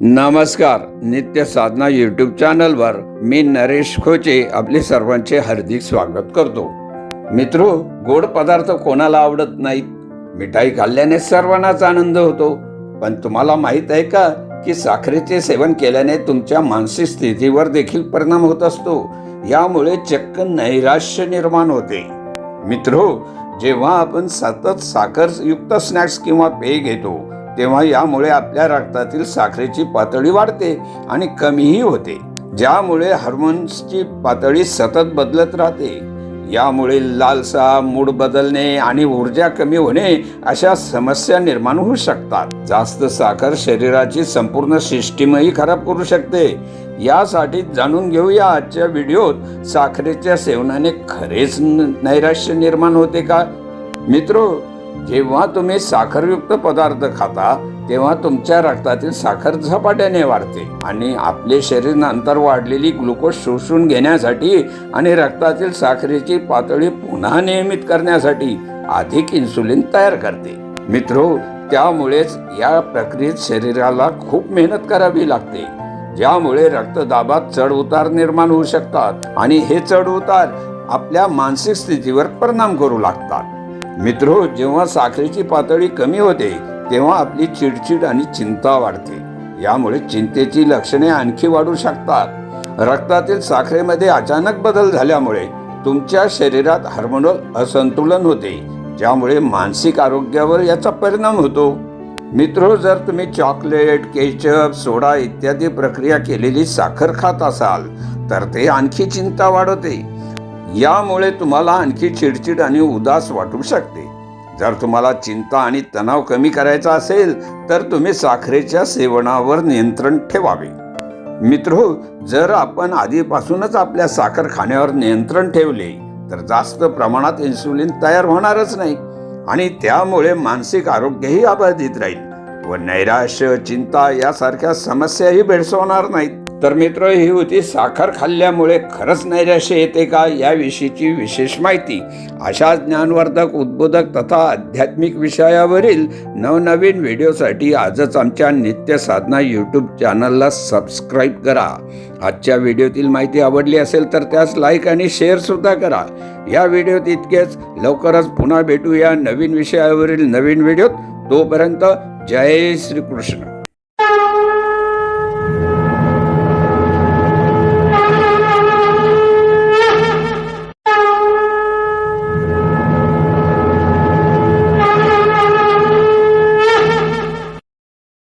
नमस्कार नित्य साधना यूट्यूब चॅनलवर मी नरेश खोचे आपले सर्वांचे हार्दिक स्वागत करतो. मित्रो गोड पदार्थ कोणाला आवडत नाहीत? मिठाई खाल्ल्याने सर्वांनाच आनंद होतो. पण तुम्हाला माहीत आहे का की साखरेचे सेवन केल्याने तुमच्या मानसिक स्थितीवर देखील परिणाम होत असतो? यामुळे चक्क नैराश्य निर्माण होते. मित्रो जेव्हा आपण सतत साखरयुक्त स्नॅक्स किंवा पेय घेतो तेव्हा यामुळे आपल्या रक्तातील साखरेची पातळी वाढते आणि कमीही होते. ज्यामुळे हार्मोन्सची पातळी सतत बदलत राहते. यामुळे लालसा मूड बदलणे आणि ऊर्जा कमी होणे अशा समस्या निर्माण होऊ शकतात. जास्त साखर शरीराची संपूर्ण सिस्टीमही खराब करू शकते. यासाठी जाणून घेऊया आजच्या व्हिडिओत साखरेच्या सेवनाने खरेच नैराश्य निर्माण होते का? मित्रो जेव्हा तुम्ही साखरयुक्त पदार्थ खाता तेव्हा तुमच्या रक्तातील साखर झपाट्याने वाढते आणि आपले शरीर नंतर वाढलेली ग्लुकोज शोषून घेण्यासाठी आणि रक्तातील साखरेची पातळी पुन्हा नियमित करण्यासाठी अधिक इन्सुलिन तयार करते. मित्रो त्यामुळेच या प्रक्रियेत शरीराला खूप मेहनत करावी लागते ज्यामुळे रक्तदाबात चढ उतार निर्माण होऊ शकतात आणि हे चढ उतार आपल्या मानसिक स्थितीवर परिणाम करू लागतात. मित्रो जेव्हा साखरेची पातळी कमी होते तेव्हा आपली चिडचिड आणि चिंता वाढते. यामुळे चिंतेची लक्षणे आणखी वाढू शकतात. रक्तातील साखरेमध्ये अचानक बदल झाल्यामुळे तुमच्या शरीरात हार्मोनल असंतुलन होते ज्यामुळे मानसिक आरोग्यावर याचा परिणाम होतो. मित्रो जर तुम्ही चॉकलेट केचप सोडा इत्यादी प्रक्रिया केलेली साखर खात असाल तर ते आणखी चिंता वाढवते. यामुळे तुम्हाला आणखी चिडचिड आणि उदास वाटू शकते. जर तुम्हाला चिंता आणि तणाव कमी करायचा असेल तर तुम्ही साखरेच्या सेवनावर नियंत्रण ठेवावे. मित्रो जर आपण आधीपासूनच आपल्या साखर खाण्यावर नियंत्रण ठेवले तर जास्त प्रमाणात इन्सुलिन तयार होणारच नाही आणि त्यामुळे मानसिक आरोग्यही अबाधित राहील व नैराश्य चिंता यासारख्या समस्याही भेडसवणार नाहीत. तर मित्र ही होती साखर खाल्ल्यामुळे खरंच नैराश्य येते का याविषयीची विशेष माहिती. अशा ज्ञानवर्धक उद्बोधक तथा आध्यात्मिक विषयावरील नवनवीन व्हिडिओसाठी आजच आमच्या नित्य साधना यूट्यूब चॅनलला सबस्क्राईब करा. आजच्या व्हिडिओतील माहिती आवडली असेल तर त्यास लाईक आणि शेअरसुद्धा करा. या व्हिडिओत इतकेच. लवकरच पुन्हा भेटूया नवीन विषयावरील नवीन व्हिडिओत. तोपर्यंत जय श्रीकृष्ण.